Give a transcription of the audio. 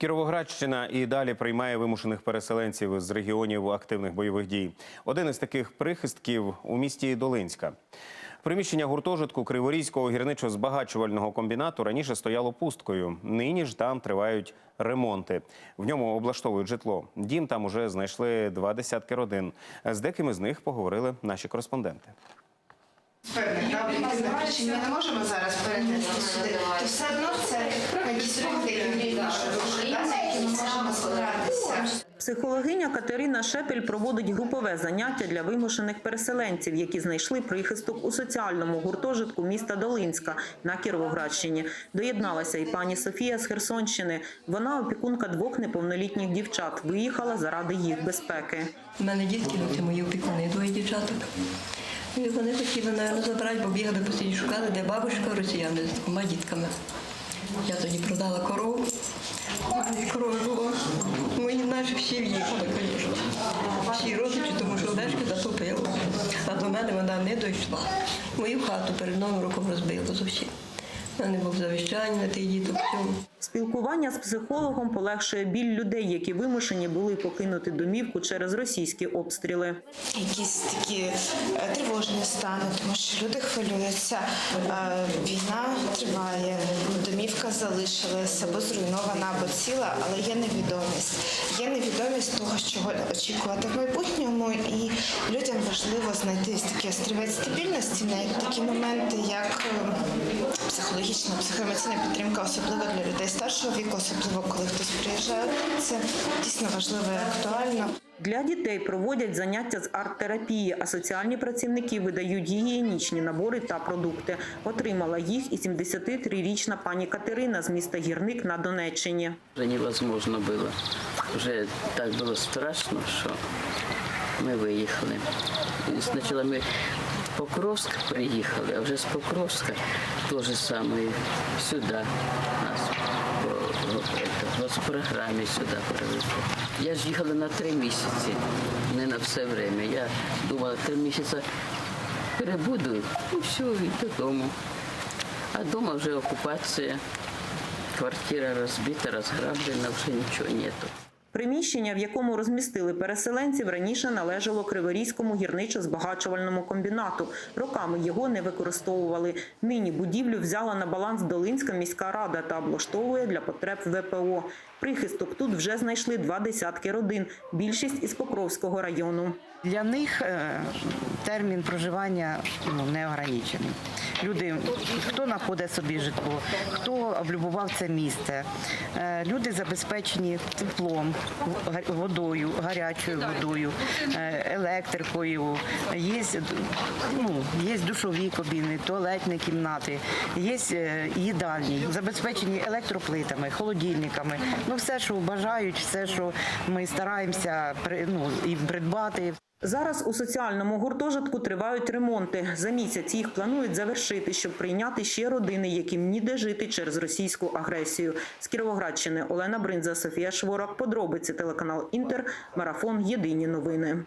Кіровоградщина і далі приймає вимушених переселенців з регіонів активних бойових дій. Один із таких прихистків у місті Долинська. Приміщення гуртожитку Криворізького гірничо-збагачувального комбінату раніше стояло пусткою. Нині ж там тривають ремонти. В ньому облаштовують житло. Дім там уже знайшли два десятки родин. З деякими з них поговорили наші кореспонденти. Ми не можемо зараз перенести сюди, все одно це якісь мріють наша душа, на які ми можемо спиратися. Психологиня Катерина Шепель проводить групове заняття для вимушених переселенців, які знайшли прихисток у соціальному гуртожитку міста Долинська на Кіровоградщині. Доєдналася і пані Софія з Херсонщини. Вона опікунка двох неповнолітніх дівчат. Виїхала заради їх безпеки. У мене дітки, ну це мої опікуни, двоє дівчаток. І вони хотіли, напевно, забрати, бо бігали постійно шукали, де бабушка росіяни з двома дітками. Я тоді продала корову. Корови наші всі в'їхали, звісно. Всі родичі, тому що Олешки затопило. А до мене вона не дійшла. Мою хату перед Новим роком розбило зовсім. У мене був завіщання на тих діток всьому. Спілкування з психологом полегшує біль людей, які вимушені були покинути домівку через російські обстріли. Якісь такі е, тривожні стани, тому що люди хвилюються. Війна триває, залишилася або зруйнована, або ціла, але є невідомість. Є невідомість того, чого очікувати в майбутньому, і людям важливо знайти такий острівець стабільності, навіть такі моменти, як психологічна, психоемоційна підтримка, особливо для людей старшого віку, особливо коли хтось приїжджає. Це дійсно важливо і актуально. Для дітей проводять заняття з арт-терапії, а соціальні працівники видають гігієнічні набори та продукти. Отримала їх і 73-річна пані Катерина з міста Гірник на Донеччині. Уже невозможно было. Уже так было страшно, что мы выехали. И сначала Покровск приехали, а уже с Покровска то же самое сюда нас по, это, в программе сюда привезли. Я ж їхала на три місяці, не на все время. Я думала, три місяці перебуду і все, і додому. А вдома вже окупація. Квартира розбита, розграблена, вже нічого нету. Приміщення, в якому розмістили переселенців, раніше належало Криворізькому гірничо-збагачувальному комбінату. Роками його не використовували. Нині будівлю взяла на баланс Долинська міська рада та облаштовує для потреб ВПО. Прихисток тут вже знайшли два десятки родин, більшість із Покровського району. Для них е, термін проживання ну, не ограничений. Люди, хто знаходить собі житло, хто облюбував це місце. Е, Люди забезпечені теплом, водою, гарячою водою, е, електрикою. Є, ну, є душові кабіни, туалетні кімнати, є їдальні, забезпечені електроплитами, холодильниками. Ну, все, що бажають, все, що ми стараємося ну, і придбати. Зараз у соціальному гуртожитку тривають ремонти. За місяць їх планують завершити, щоб прийняти ще родини, яким ніде жити через російську агресію. З Кіровоградщини Олена Бринза, Софія Шворак. Подробиці телеканал Інтер. Марафон. Єдині новини.